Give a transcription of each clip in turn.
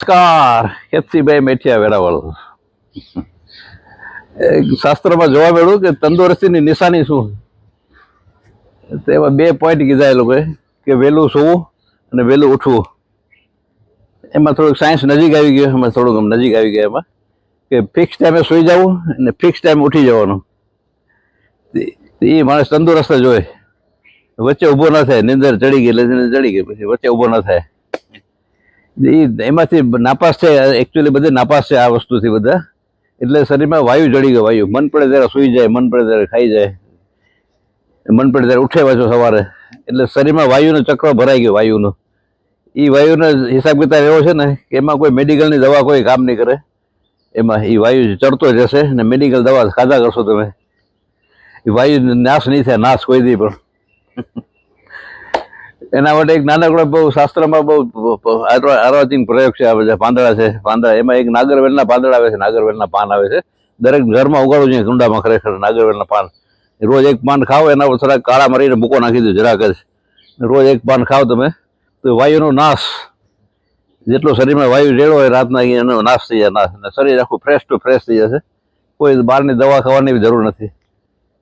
નમસ્કાર કેતસીભાઈ મેઠિયા વેરાવળ. શાસ્ત્રમાં જોવા મળ્યું કે તંદુરસ્તીની નિશાની શું? તેમાં બે પોઈન્ટ કીધા એ લોકોએ કે વહેલું સૂવું અને વહેલું ઉઠવું. એમાં થોડુંક સાયન્સ નજીક આવી ગયું, એમાં થોડુંક નજીક આવી ગયા એમાં, કે ફિક્સ ટાઈમે સૂઈ જવું અને ફિક્સ ટાઈમે ઉઠી જવાનું. એ માણસ તંદુરસ્ત જ હોય. વચ્ચે ઊભો ન થાય, નિંદર ચડી ગઈ એટલે ચડી ગઈ, પછી વચ્ચે ઊભો ન થાય. એ એમાંથી નાપાસ છે એકચ્યુઅલી બધે નાપાસ છે આ વસ્તુથી બધા. એટલે શરીરમાં વાયુ જડી ગયો, વાયુ. મન પડે ત્યારે સૂઈ જાય, મન પડે ત્યારે ખાઈ જાય. મન પડે ત્યારે ઉઠે પાછો સવારે. એટલે શરીરમાં વાયુનો ચક્ર ભરાઈ ગયો, વાયુનો. એ વાયુનો હિસાબ કિતાબ એવો છે ને કે એમાં કોઈ મેડિકલની દવા કોઈ કામ નહીં કરે. એમાં એ વાયુ ચડતો જશે ને મેડિકલ દવા ખાધા કરશો તમે. એ વાયુ નાશ નહીં થાય, નાશ કોઈ દી પણ. એના માટે એક નાનકડો બહુ શાસ્ત્રમાં બહુ આર્વાચીન પ્રયોગ છે આવે છે પાંદડા છે, પાંદડા. એમાં એક નાગરવેલના પાંદડા આવે છે, નાગરવેલના પાન આવે છે. દરેક ઘરમાં ઉગાડવું જોઈએ કુંડામાં ખરેખર નાગરવેલના પાન. રોજ એક પાન ખાઓ, એના પર થોડા કાળા મરીને મૂકો નાખી દો, જરાક જ. રોજ એક પાન ખાઓ તમે, તો વાયુનો નાશ, જેટલો શરીરમાં વાયુ રેડો હોય, રાતના એનો નાશ થઈ જાય. નાશ અને શરીર આખું ફ્રેશ ટુ ફ્રેશ થઈ જશે. કોઈ બહારની દવા ખાવાની જરૂર નથી.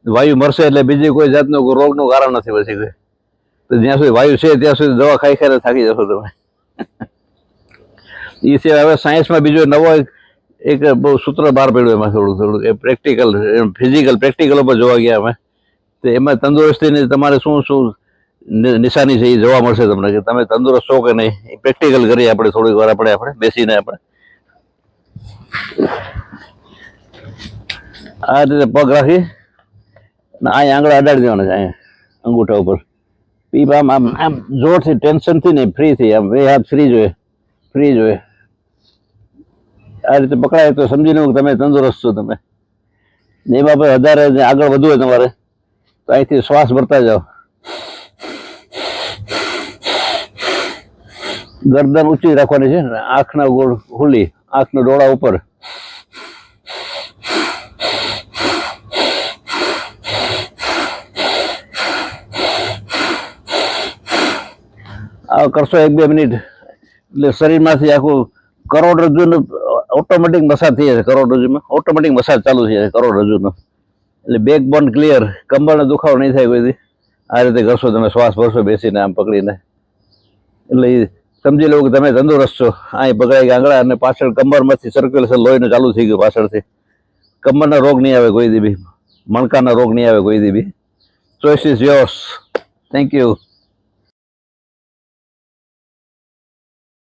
વાયુ મરશે એટલે બીજી કોઈ જાતનું રોગનું કારણ નથી, પછી કોઈ. તો જ્યાં સુધી વાયુ છે, ત્યાં સુધી દવા ખાઈ ખાઈને થાકી જશો તમે. એ સિવાય હવે સાયન્સમાં બીજો નવો એક બહુ સૂત્ર બહાર પડ્યું એમાં થોડું થોડું. એ પ્રેક્ટિકલ ફિઝિકલ પ્રેક્ટિકલ ઉપર જોવા ગયા અમે. તો એમાં તંદુરસ્તીની તમારે શું શું નિશાની છે એ જોવા મળશે તમને કે તમે તંદુરસ્ત છો કે નહીં. એ પ્રેક્ટિકલ કરીએ આપણે થોડીક વાર આપણે આપણે બેસીને આપણે. આ રીતે પગ રાખી અને અહીંયા આંગળા અડાડી દેવાના છે અહીંયા અંગૂઠા ઉપર. પીપ આમ આમ આમ જોરથી ટેન્શનથી નહીં ફ્રીથી આમ બે હાથ ફ્રી જોઈએ ફ્રી જોઈએ. આ રીતે પકડાય તો સમજી લઉં તમે તંદુરસ્ત છો તમે. એ પણ વધારે આગળ વધવું હોય તમારે, તો અહીંથી શ્વાસ ભરતા જાઓ. ગરદન ઊંચી રાખવાની છે આંખના ગોળ ખુલ્લી, આંખના ડોળા ઉપર. કરશો એક બે મિનિટ. એટલે શરીરમાંથી આખું કરોડરજ્જુનું ઓટોમેટિક મસાજ થઈ જશે કરોડરજ્જુમાં ઓટોમેટિક મસાજ ચાલુ થઈ જશે કરોડરજ્જુનો એટલે બેક બોન ક્લિયર કમરનો દુખાવો નહીં થાય કોઈથી. આ રીતે કરશો તમે, શ્વાસ ભરશો બેસીને આમ પકડીને. એટલે સમજી લેવું કે તમે તંદુરસ્ત છો. અહીં પકડાઈ આંગળા અને પાછળ કમરમાંથી સર્ક્યુલેશન લોહીનું ચાલુ થઈ ગયું પાછળથી. કમરના રોગ નહીં આવે કોઈ દી બી. મણકાના રોગ નહીં આવે કોઈ દી બી. Choice is yours thank you